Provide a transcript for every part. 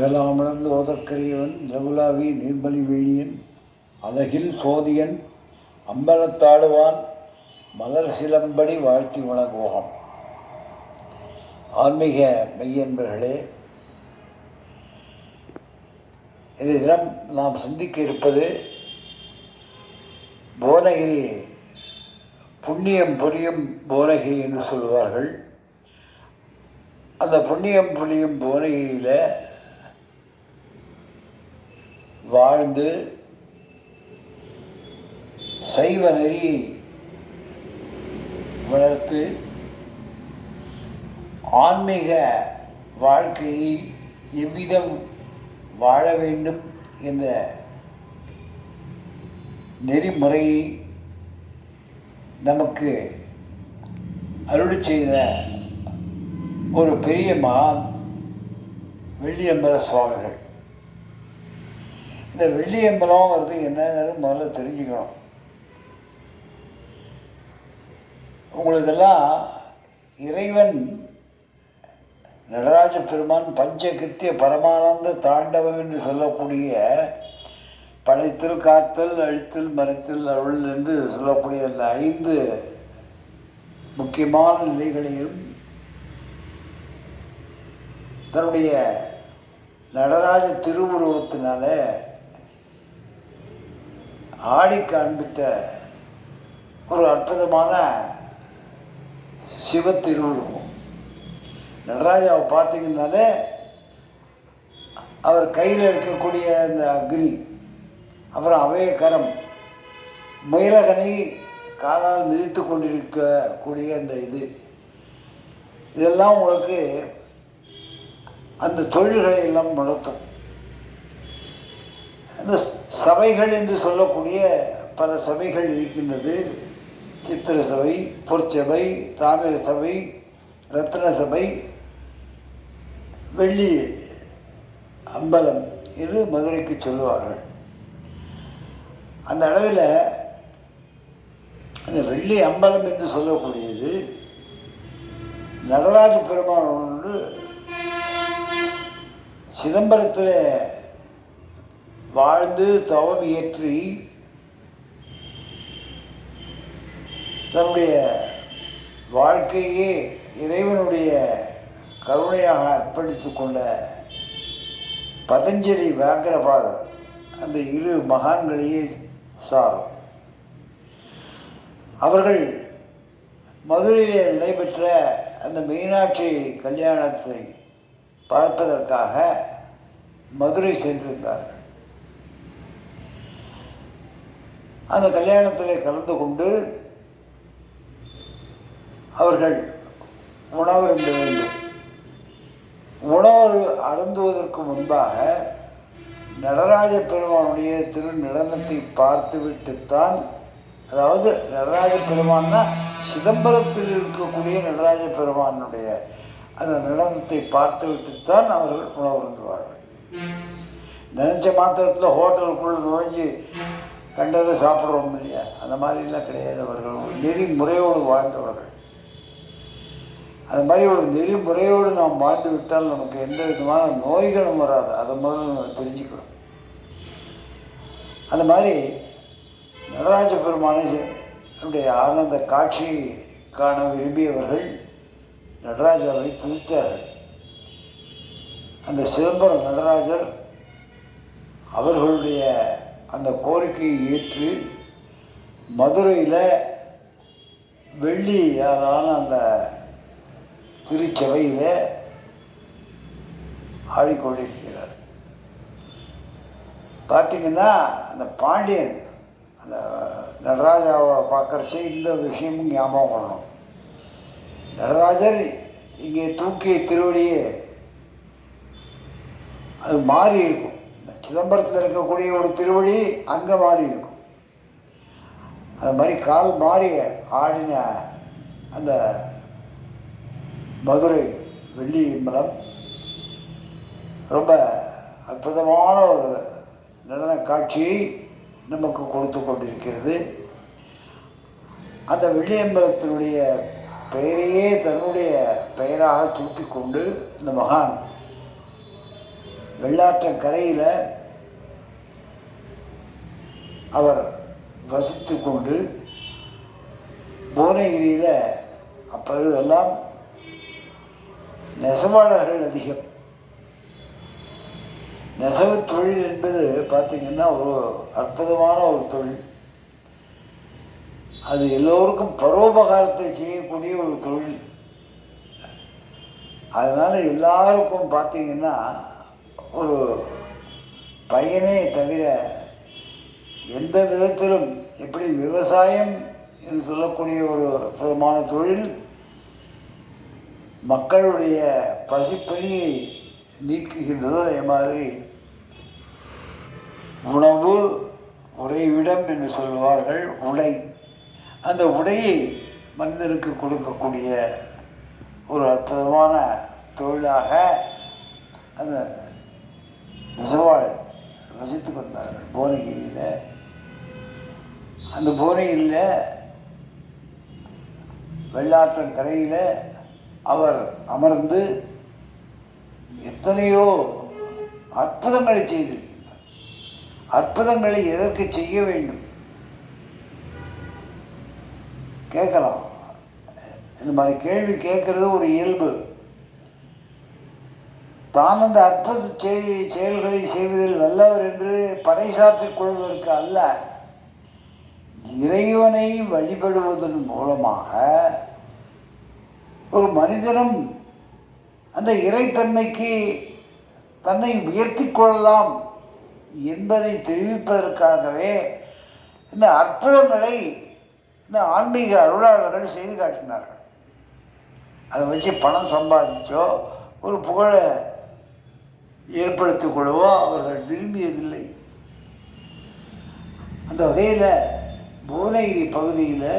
உலகலாமணந்து ஓதக்கரியவன் ரகுலாவி நீர்மலி வேணியன் அழகில் சோதியன் அம்பலத்தாடுவான் மலர் சிலம்படி வாழ்த்தி வணங்குவோம். ஆன்மீக மெய்யன்பர்களே இந்த தினம் நாம் சிந்திக்க இருப்பது புவனகிரி புண்ணியம் புரியும் புவனகிரி என்று சொல்வார்கள். அந்த புண்ணியம் புரியும் புவனகிரியில் வாழ்ந்து சைவ நெறி வளர்த்து ஆன்மீக வாழ்க்கையை எவ்விதம் வாழ வேண்டும் என்ற நெறிமுறையை நமக்கு அருள் செய்த ஒரு பெரிய மகான் வெள்ளியம்பர சுவாமிகள். இந்த வெள்ளியம்பலம்ங்கிறது என்னங்கிறது முதல்ல தெரிஞ்சுக்கணும். உங்களுக்கெல்லாம் இறைவன் நடராஜ பெருமான் பஞ்சகிருத்திய பரமானந்த தாண்டவம் என்று சொல்லக்கூடிய படைத்தல் காத்தல் அழித்தல் மறைத்தல் அருள் என்று சொல்லக்கூடிய அந்த ஐந்து முக்கியமான நிலைகளையும் தன்னுடைய நடராஜ திருவுருவத்தினால ஆடி காண்பித்த ஒரு அற்புதமான சிவ திருவுருவம். நடராஜாவை பார்த்தீங்கன்னாலே அவர் கையில் இருக்கக்கூடிய அந்த அக்னி அப்புறம் அவையக்கரம் மயிலகனை காலால் மிதித்து கொண்டிருக்கக்கூடிய அந்த இது. இதெல்லாம் உங்களுக்கு அந்த தொழில்களை எல்லாம் நடத்தும் அந்த சபைகள் என்று சொல்லக்கூடிய பல சபைகள் இருக்கின்றது. சித்திர சபை பொற்சபை தாமிர சபை ரத்ன சபை வெள்ளி அம்பலம் என்று மதுரைக்கு சொல்லுவார்கள். அந்த அளவில் அந்த வெள்ளி அம்பலம் என்று சொல்லக்கூடியது நடராஜ பெருமானோடு சிதம்பரத்தில் வாழ்ந்து தவம் இயற்றி தன்னுடைய வாழ்க்கையே இறைவனுடைய கருணையாக அர்ப்பணித்து கொண்ட பதஞ்சலி வியாக்கிரபாதர் அந்த இரு மகான்களையே சாரும். அவர்கள் மதுரையில் நடைபெற்ற அந்த மீனாட்சி கல்யாணத்தை பார்ப்பதற்காக மதுரை சென்றிருந்தார்கள். அந்த கல்யாணத்தில் கலந்து கொண்டு அவர்கள் உணவருந்த வேண்டும் உணவு அருந்துவதற்கு முன்பாக நடராஜ பெருமானுடைய திருநடனத்தை பார்த்துவிட்டுத்தான் அதாவது நடராஜ பெருமான்னா சிதம்பரத்தில் இருக்கக்கூடிய நடராஜ பெருமானுடைய அந்த நடனத்தை பார்த்துவிட்டுத்தான் அவர்கள் உணவருந்துவார்கள் நினச்ச மாத்திரத்தில் ஹோட்டலுக்குள்ளே நுழைஞ்சு கண்டதை சாப்பிட்றோம் இல்லையா? அந்த மாதிரிலாம் கிடையாது அவர்கள் ஒரு நெறிமுறையோடு வாழ்ந்தவர்கள். அது மாதிரி ஒரு நெறிமுறையோடு நாம் வாழ்ந்து விட்டால் நமக்கு எந்த விதமான நோய்களும் வராது. அதை முதல்ல நம்ம தெரிஞ்சுக்கணும். அந்த மாதிரி நடராஜ பெருமானை ஆனந்த காட்சி காண விரும்பியவர்கள் நடராஜாவை துதித்தார்கள். அந்த சிதம்பரம் நடராஜர் அவர்களுடைய அந்த கோரிக்கையை ஏற்று மதுரையில் வெள்ளி அதான அந்த திருச்சபையில் ஆடிக்கொண்டிருக்கிறார். பார்த்திங்கன்னா அந்த பாண்டியன் அந்த நடராஜாவை பார்க்குறச்சே இந்த விஷயமும் ஞாபகம் பண்ணணும் நடராஜர் இங்கே தூக்கிய திருவடியே அது மாறி இருக்கும். சிதம்பரத்தில் இருக்கக்கூடிய ஒரு திருவடி அங்கே மாறி இருக்கும். அது மாதிரி கால் மாறி ஆடின அந்த மதுரை வெள்ளி இம்பலம் ரொம்ப அற்புதமான ஒரு நடன காட்சியை நமக்கு கொடுத்து கொண்டிருக்கிறது. அந்த வெள்ளியம்பலத்தினுடைய பெயரையே தன்னுடைய பெயராக தூக்கிக் கொண்டு இந்த மகான் வெள்ளாற்றங்கரையில் அவர் வசித்து கொண்டு புவனகிரியில் அப்பொழுதெல்லாம் நெசவாளர்கள் அதிகம். நெசவு தொழில் என்பது பார்த்திங்கன்னா ஒரு அற்புதமான ஒரு தொழில். அது எல்லோருக்கும் பரோபகாரத்தை செய்யக்கூடிய ஒரு தொழில். அதனால் எல்லாருக்கும் பார்த்திங்கன்னா ஒரு பையனே தவிர எந்த விதத்திலும் எப்படி விவசாயம் என்று சொல்லக்கூடிய ஒரு அற்புதமான தொழில் மக்களுடைய பசிப்பணியை நீக்குகின்றதோ அதே மாதிரி உணவு உறைவிடம் என்று சொல்வார்கள் உடை. அந்த உடையை மனிதனுக்கு கொடுக்கக்கூடிய ஒரு அற்புதமான தொழிலாக அந்த நெசவாள் வசித்து கொண்டார்கள் புவனகிரியில். அந்த புவனகிரியில் வெள்ளாற்றங்கரையில் அவர் அமர்ந்து எத்தனையோ அற்புதங்களை செய்திருக்கிறார். அற்புதங்களை எதற்கு செய்ய வேண்டும்? கேட்கலாம். இந்த மாதிரி கேள்வி கேட்கறது ஒரு இயல்பு. தான் அந்த அற்புத செயல்களை செய்வதில் வல்லவர் என்று பறைசாற்றிக் கொள்வதற்கு அல்ல. இறைவனை வழிபடுவதன் மூலமாக ஒரு மனிதனும் அந்த இறைத்தன்மைக்கு தன்னை உயர்த்தி கொள்ளலாம் என்பதை தெரிவிப்பதற்காகவே இந்த அற்புதங்களை இந்த ஆன்மீக அருளாளர்கள் செய்து காட்டினார்கள். அதை வச்சு பணம் சம்பாதிச்சோ ஒரு புகழை ஏற்படுத்திக் கொள்ளவோ அவர்கள் விரும்பியதில்லை. அந்த வகையில் புவனகிரி பகுதியில்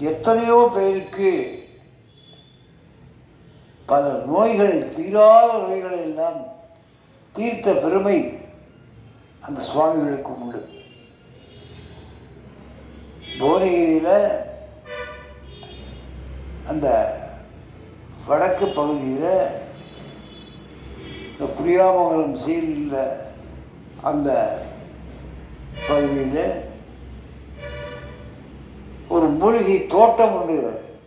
எத்தனையோ பேருக்கு பல நோய்கள் தீராத நோய்களை எல்லாம் தீர்த்த பெருமை அந்த சுவாமிகளுக்கு உண்டு. புவனகிரியில் அந்த வடக்கு பகுதியில் இந்த குடியாமங்கலம் சீலில் அந்த பகுதியில் மூலிகை தோட்டம் உண்டு.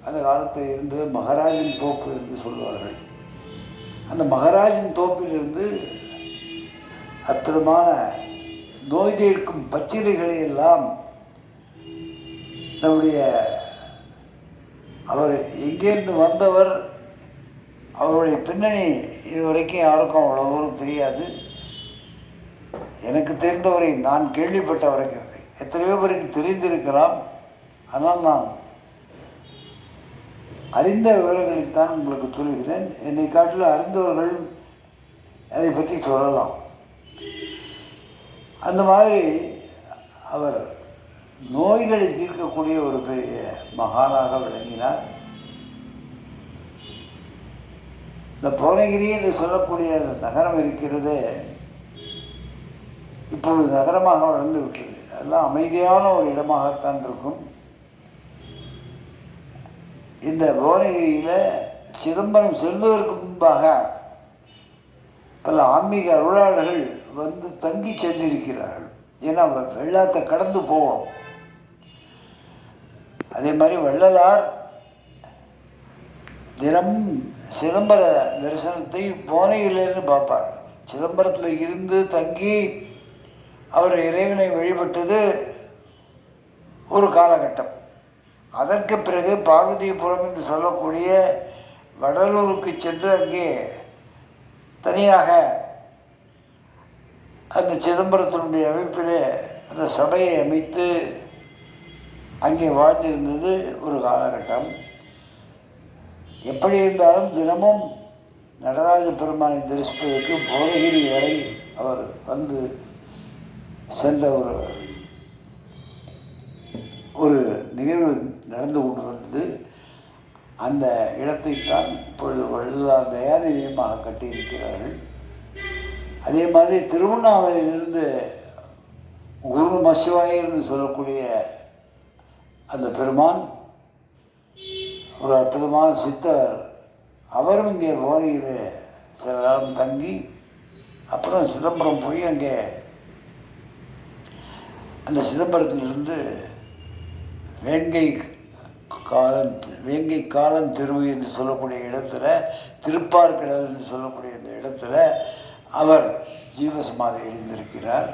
அந்த காலத்தில் இருந்து மகராஜின் தோப்பு என்று சொல்வார்கள். அந்த மகராஜின் தோப்பிலிருந்து அற்புதமான நோய் தீர்க்கும் பச்சிலைகளை எல்லாம் நம்முடைய அவர் எங்கேருந்து வந்தவர் அவருடைய பின்னணி இதுவரைக்கும் யாருக்கும் அவ்வளோ தூரம் தெரியாது. எனக்கு தெரிந்தவரை நான் கேள்விப்பட்ட வரைக்கும் எத்தனையோ பேருக்கு தெரிந்திருக்கலாம். ஆனால் நான் அறிந்த விவரங்களைத்தான் உங்களுக்கு சொல்கிறேன். என்னை காட்டில் அறிந்தவர்கள் அதை பற்றி சொல்லலாம். அந்த மாதிரி அவர் நோய்களை தீர்க்கக்கூடிய ஒரு பெரிய மகானாக விளங்கினார். இந்த புவனகிரி என்று சொல்லக்கூடிய அந்த நகரம் இருக்கிறது இப்பொழுது நகரமாக வளர்ந்து விட்டது. எல்லாம் அமைதியான ஒரு இடமாகத்தான் இருக்கும். இந்த புவனகிரியில் சிதம்பரம் செல்வதற்கு முன்பாக பல ஆன்மீக அருளாளர்கள் வந்து தங்கி சென்றிருக்கிறார்கள். ஏன்னா வெ- வெள்ளத்தை கடந்து போவோம். அதே மாதிரி வள்ளலார் தினம் சிதம்பர தரிசனத்தை போனையிலிருந்து பார்ப்பார். சிதம்பரத்தில் இருந்து தங்கி அவர் இறைவனை வழிபட்டது ஒரு காலகட்டம். அதற்கு பிறகு பார்வதிபுரம் என்று சொல்லக்கூடிய வடலூருக்கு சென்று அங்கே தனியாக அந்த சிதம்பரத்தினுடைய அமைப்பிலே அந்த சபையை அமைத்து அங்கே வாழ்ந்திருந்தது ஒரு காலகட்டம். எப்படி இருந்தாலும் தினமும் நடராஜ பெருமானை தரிசிப்பதற்கு போதகிரி வரை அவர் வந்து சென்ற ஒரு ஒரு நிகழ்வு நடந்து கொண்டு வந்தது அந்த இடத்தை தான் இப்பொழுது வள்ளலார் தயாநிதியமாக கட்டியிருக்கிறார்கள். அதே மாதிரி திருவண்ணாமலையிலிருந்து குரு மசிவாயர்னு சொல்லக்கூடிய அந்த பெருமான் ஒரு அற்புதமான சித்தர் அவரும் இங்கே போரையில் சில காலம் தங்கி அப்புறம் சிதம்பரம் போய் அங்கே அந்த சிதம்பரத்திலிருந்து வேங்கை காலம் வேங்கை காலம் தெருவு என்று சொல்லக்கூடிய இடத்துல திருப்பார்கடல் என்று சொல்லக்கூடிய இந்த இடத்துல அவர் ஜீவசமாதி எழுந்திருக்கிறார்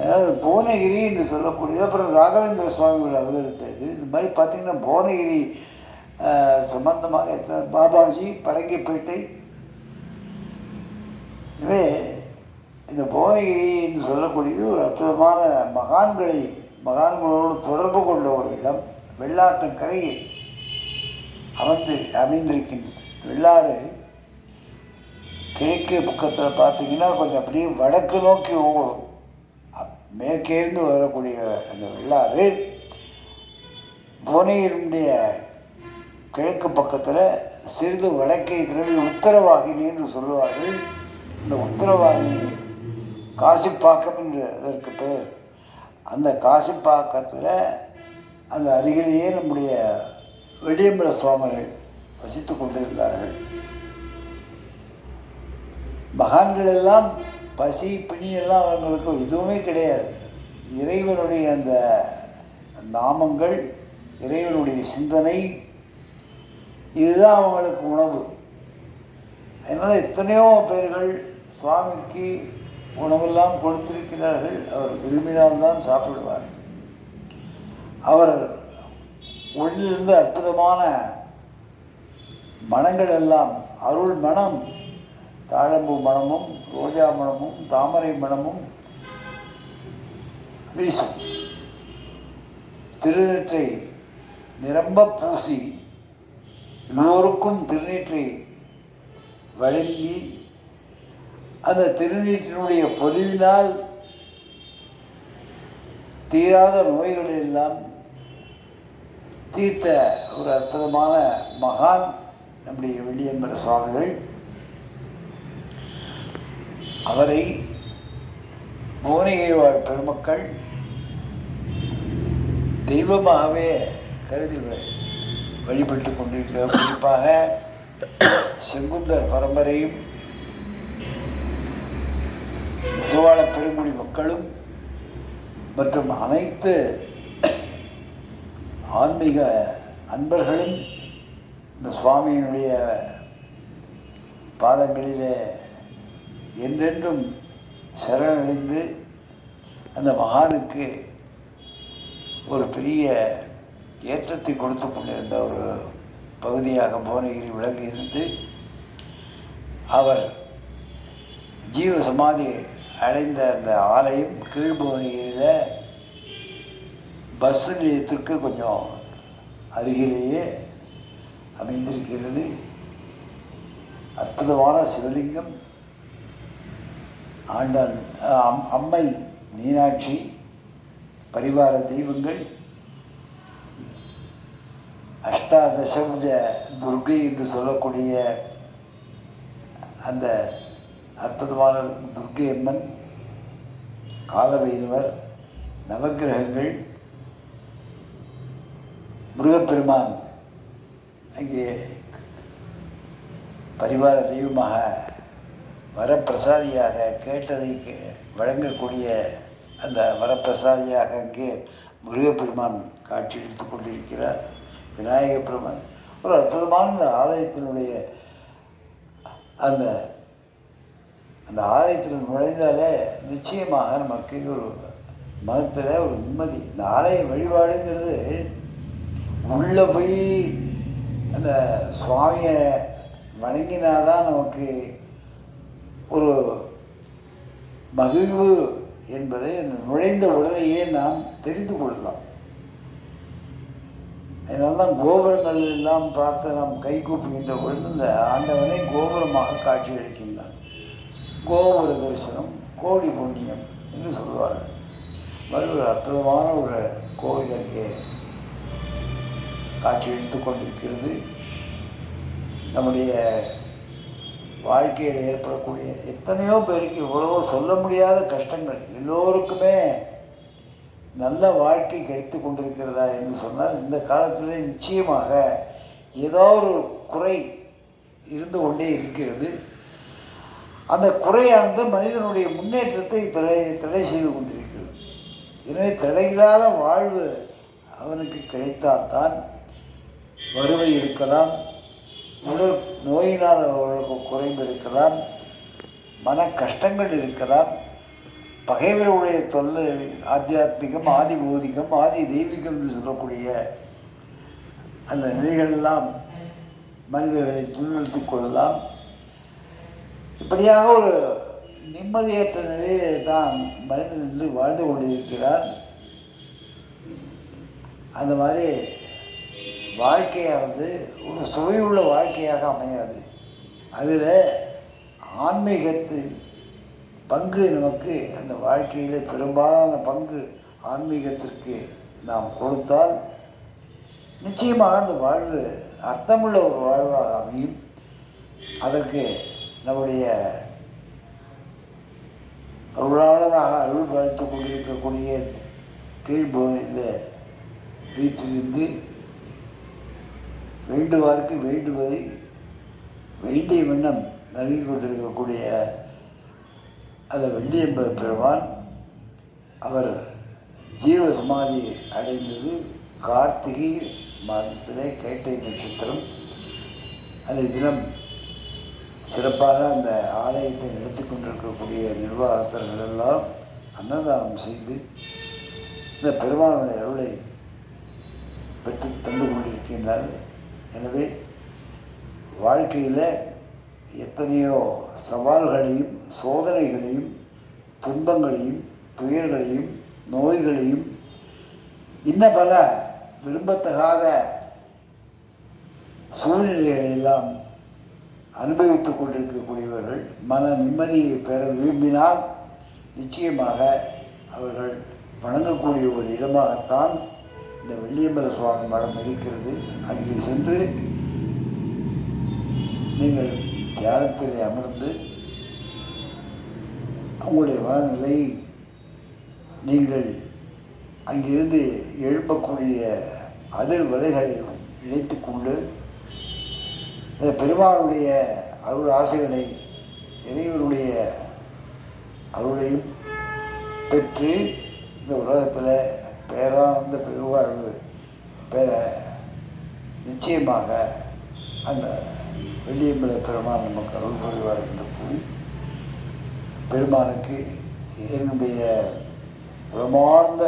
அதாவது புவனகிரி என்று சொல்லக்கூடியது. அப்புறம் ராகவேந்திர சுவாமியோட அவதரித்த இது. இந்த மாதிரி பார்த்திங்கன்னா புவனகிரி சம்பந்தமாக எத்தனை பாபாஜி பரங்கிப்பேட்டை. எனவே இந்த புவனகிரி என்று சொல்லக்கூடியது ஒரு அற்புதமான மகான்களை மகான்களோடு தொடர்பு கொண்ட ஒரு இடம். வெள்ளாற்று கரையில் அமர்ந்து அமைந்திருக்கின்றது. வெள்ளாறு கிழக்கு பக்கத்தில் பார்த்தீங்கன்னா கொஞ்சம் அப்படியே வடக்கு நோக்கி ஓடும். மேற்கேருந்து வரக்கூடிய அந்த வெள்ளாறு புவனையினுடைய கிழக்கு பக்கத்தில் சிறிது வடக்கே திரும்பி உத்தரவாகினி என்று சொல்லுவார்கள். இந்த உத்தரவாகினி காசிப்பாக்கம் என்று அதற்கு பெயர். அந்த காசிப்பாக்கத்தில் அந்த அருகிலேயே நம்முடைய வெள்ளியம்பல சுவாமிகள் வசித்து கொண்டிருந்தார்கள். மகான்கள் எல்லாம் பசி பிணி எல்லாம் அவங்களுக்கு எதுவுமே கிடையாது. இறைவனுடைய அந்த நாமங்கள் இறைவனுடைய சிந்தனை இதுதான் அவங்களுக்கு உணவு. அதனால் எத்தனையோ பேர்கள் சுவாமிக்கு உணவெல்லாம் கொடுத்திருக்கிறார்கள். அவர் விரும்பினால்தான் சாப்பிடுவார். அவர் உள்ளிருந்து அற்புதமான மனங்கள் எல்லாம் அருள் மனம் தாழம்பூ மணமும் ரோஜா மணமும் தாமரை மணமும் வீசும். திருநீற்றை நிரம்ப பூசி எல்லோருக்கும் திருநீற்றை வழங்கி அந்த திருநீற்றினுடைய பொலிவினால் தீராத நோய்கள் எல்லாம் தீர்த்த ஒரு அற்புதமான மகான் நம்முடைய வெள்ளியம்பல சுவாமிகள். அவரை புவனகிரி வாழ் பெருமக்கள் தெய்வமாகவே கருதி வழிபட்டு கொண்டிருக்கிறார் குறிப்பாக செங்குந்தர் பரம்பரையும் நெசவாள பெருங்குடி மக்களும் மற்றும் அனைத்து ஆன்மீக அன்பர்களும் இந்த சுவாமியினுடைய பாதங்களிலே என்றென்றும் சரணடைந்து அந்த மகானுக்கு ஒரு பெரிய ஏற்றத்தை கொடுத்து கொண்டிருந்த ஒரு பகுதியாக புவனகிரி விளங்கி இருந்து அவர் ஜீவ சமாதி அடைந்த அந்த ஆலயம் கீழ்புவனகிரியில் பஸ் நிலையத்திற்கு கொஞ்சம் அருகிலேயே அமைந்திருக்கிறது. அற்புதமான சிவலிங்கம். ஆண்டான் அம்- அம்மை மீனாட்சி பரிவார தெய்வங்கள். அஷ்டாதசபுஜ துர்கை என்று சொல்லக்கூடிய அந்த அற்புதமான துர்க்கை அம்மன் காலபைரவர் நவக்கிரகங்கள் முருகப்பெருமான் அங்கே பரிவார தெய்வமாக வரப்பிரசாதியாக கேட்டதை கே- வழங்கக்கூடிய அந்த வரப்பிரசாதியாக அங்கே முருகப்பெருமான் காட்சியளித்து கொண்டிருக்கிறார். விநாயகப் பெருமான். ஒரு அற்புதமான ஆலயத்தினுடைய அந்த அந்த ஆலயத்தில் நுழைந்தாலே நிச்சயமாக நமக்கு ஒரு மனத்தில் ஒரு நிம்மதி. இந்த ஆலய வழிபாடுங்கிறது உள்ளே போய் அந்த சுவாமியை வணங்கினாதான் நமக்கு ஒரு மகிழ்வு என்பதை அந்த நுழைந்த உடனேயே நாம் தெரிந்து கொள்ளலாம். அதனால தான் கோபுரங்கள் எல்லாம் பார்த்து நாம் கை கூப்புகின்ற பொழுது இந்த ஆண்டவனை கோபுரமாக காட்சி அளிக்கின்றான் கோபுர தரிசனம் கோடி புண்ணியம் என்று சொல்வார்கள். மறு ஒரு அற்புதமான ஒரு கோவில் அங்கே காட்சியளித்து கொண்டிருக்கிறது. நம்முடைய வாழ்க்கையில் ஏற்படக்கூடிய எத்தனையோ பேருக்கு இவ்வளவோ சொல்ல முடியாத கஷ்டங்கள். எல்லோருக்குமே நல்ல வாழ்க்கை கிடைத்து கொண்டிருக்கிறதா என்று சொன்னால் இந்த காலத்திலே நிச்சயமாக ஏதோ ஒரு குறை இருந்து கொண்டே இருக்கிறது. அந்த குறையானது மனிதனுடைய முன்னேற்றத்தை தடை தடை செய்து கொண்டிருக்கிறது. எனவே தடையில்லாத வாழ்வு அவனுக்கு கிடைத்தால்தான் வறுமை இருக்கலாம் உடல் நோயினால் அவர்களுக்கு குறைவு இருக்கலாம் மன கஷ்டங்கள் இருக்கலாம் பகைவருடைய தொல்லை ஆத்தியாத்மிகம் ஆதி பௌதிகம் ஆதி தெய்வீகம் என்று சொல்லக்கூடிய அந்த நிலைகளெல்லாம் மனிதர்களை துன்புறுத்தி கொள்ளலாம். இப்படியாக ஒரு நிம்மதியற்ற நிலையிலே தான் மனிதன் என்று வாழ்ந்து கொண்டிருக்கிறார் அந்த மாதிரி வாழ்க்கையை வந்து ஒரு சுவையுள்ள வாழ்க்கையாக அமையாது. அதில் ஆன்மீகத்தின் பங்கு நமக்கு அந்த வாழ்க்கையில் பெரும்பாலான பங்கு ஆன்மீகத்திற்கு நாம் கொடுத்தால் நிச்சயமாக அந்த வாழ்வு அர்த்தமுள்ள ஒரு வாழ்வாக அமையும். அதற்கு நம்முடைய அருளாளராக அருள் வளர்த்து கொண்டிருக்கக்கூடிய கீழ்போதில் வீட்டிலிருந்து வேண்டுவாருக்கு வேண்டுவதை வேண்டிய வண்ணம் நல்கி கொண்டிருக்கக்கூடிய அந்த வெள்ளியம்ப பெருமான் அவர் ஜீவசமாதி அடைந்தது கார்த்திகை மாதத்திலே கேட்டை நட்சத்திரம். அந்த தினம் சிறப்பாக அந்த ஆலயத்தை நடத்தி கொண்டிருக்கக்கூடிய நிர்வாகஸ்தர்கள் எல்லாம் அன்னதானம் செய்து இந்த பெருமானுடைய அருளை பெற்று தந்து கொண்டிருக்கின்றார்கள். எனவே வாழ்க்கையில் எத்தனையோ சவால்களையும் சோதனைகளையும் துன்பங்களையும் துயர்களையும் நோய்களையும் இன்ன பல விரும்பத்தகாத சூழ்நிலைகளை எல்லாம் அனுபவித்துக் கொண்டிருக்கக்கூடியவர்கள் மன நிம்மதியை பெற விரும்பினால் நிச்சயமாக அவர்கள் வணங்கக்கூடிய ஒரு இடமாகத்தான் இந்த வெள்ளியம்பல சுவாமி மடம் இருக்கிறது அங்கே சென்று நீங்கள் தியானத்திலே அமர்ந்து உங்களுடைய மனநிலையை நீங்கள் அங்கிருந்து எழுப்பக்கூடிய அதிர்வலைகளை இணைத்து கொண்டு இந்த பெருமானுடைய அருள் ஆசைகளை இறைவனுடைய அருளையும் பெற்று இந்த உலகத்தில் பேரானந்த பெருவாழ்வு பெற நிச்சயமாக அந்த வெள்ளியம்பல பெருமான் நமக்கு அருள் புரிவார் என்று கூறி பெருமானுக்கு என்னுடைய உளமார்ந்த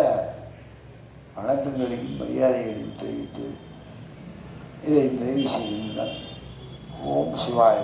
வணக்கங்களையும் மரியாதைகளையும் தெரிவித்து இதை நிறைவு செய்கின்றனர் ஓம் சிவாய